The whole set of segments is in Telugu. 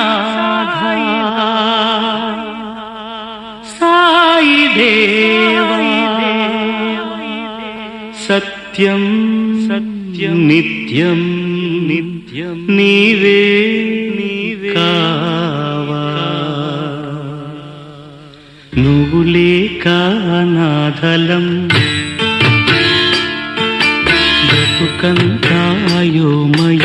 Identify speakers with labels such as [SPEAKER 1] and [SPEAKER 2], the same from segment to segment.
[SPEAKER 1] సాధా సాయి దేవా సత్యం సత్యం నిత్యం నిత్యం నీవే నీవే కావా నువ్వు లేక అనాథలం బతుకంతాయోమయ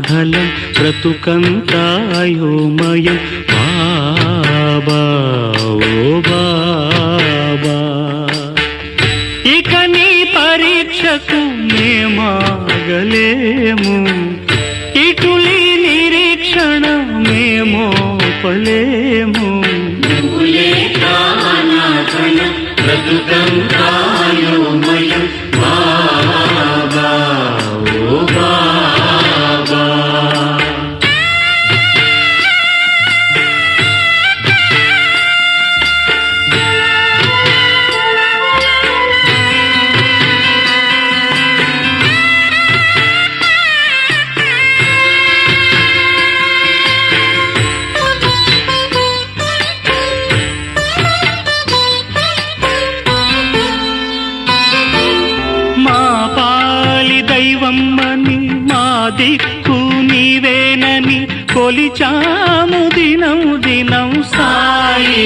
[SPEAKER 1] నాథలం బ్రతుకంతాయోమయం. బాబా ఓ బాబా. ఇక నీ పరీక్షకు మేమాగలేము. ఇటులి నిరీక్షణ మేమోపలేము. బ్రతుకంతా దిక్కు నీవేనని కొలిచాము దినం దినం సాయి.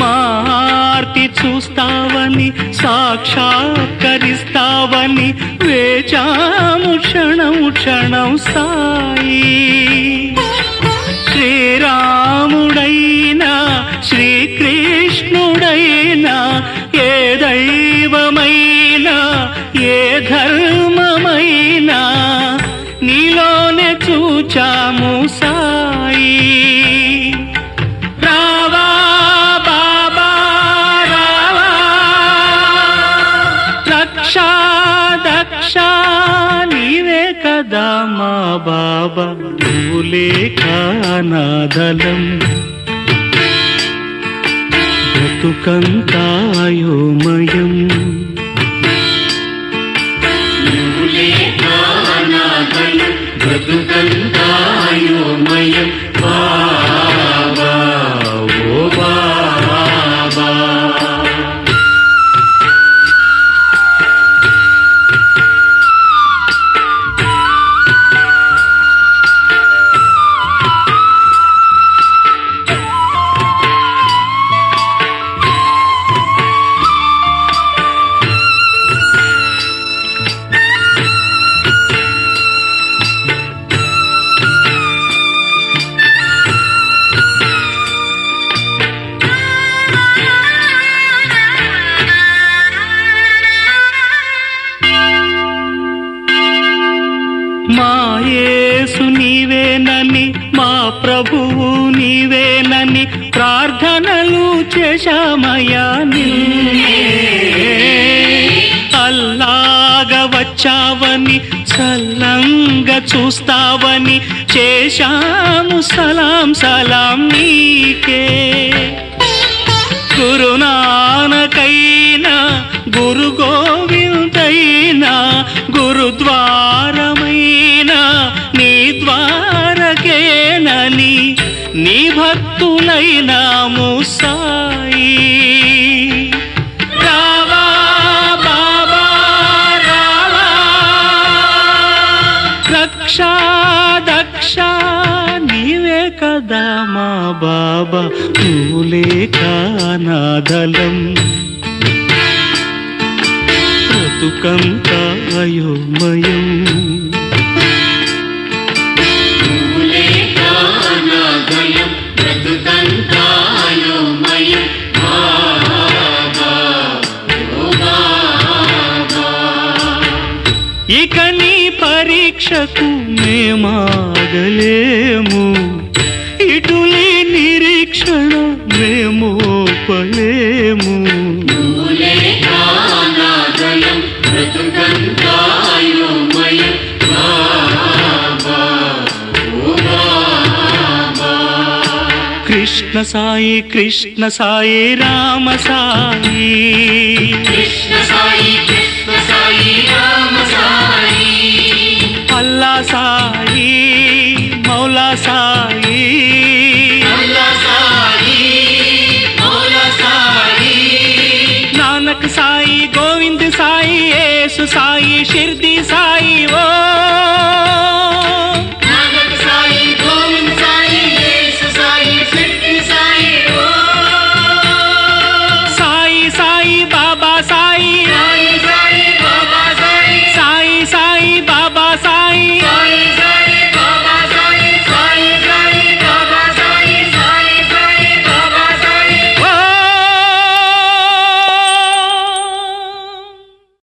[SPEAKER 1] మార్తి చూస్తావని సాక్షాత్కరిస్తావని వేచాము క్షణం క్షణం సాయి. శ్రీరాముడైనా శ్రీకృష్ణుడైనా ఏ దైవమైనా ఏ ధర్మమై ధర్మమైనా నీలోనే చూచాము సాయి. రావా బాబా రావా. రక్షా దక్ష నీవే కదా మా బాబా నువ్వు లేక నాదలం బ్రతుకంతాయోమయం బ్రతుకంతాయోమయం నీవేనని మా ప్రభువు నీవేనని ప్రార్థనలు చేశామయా అల్లాగా వచ్చావని చల్లంగా చూస్తావని చేశాము సలాం సలాం నీకే. గురునానకైనా గురు గోవిందైనా గురుద్వారమైనా నీ ద్వారకేనని నీ భక్తులైనాము సాయి రక్షా దక్ష నీవే కదా మా బాబా. పూలే కానాదలం. నాదలం ఇక నీ పరీక్షకు మేమాగలేము. ఇటులి నిరీక్షణ మేమోపలేము. కృష్ణ సాయి కృష్ణ సాయి రామ సాయి.
[SPEAKER 2] కృష్ణ సాయి కృష్ణ సాయి రామ ਨਾਨਕ
[SPEAKER 1] ਸਾਈ ਗੋਵਿੰਦ ਸਾਈ ਏਸ ਸਾਈ ਸ਼ਿਰਦੀ ਸਾਈ ਓ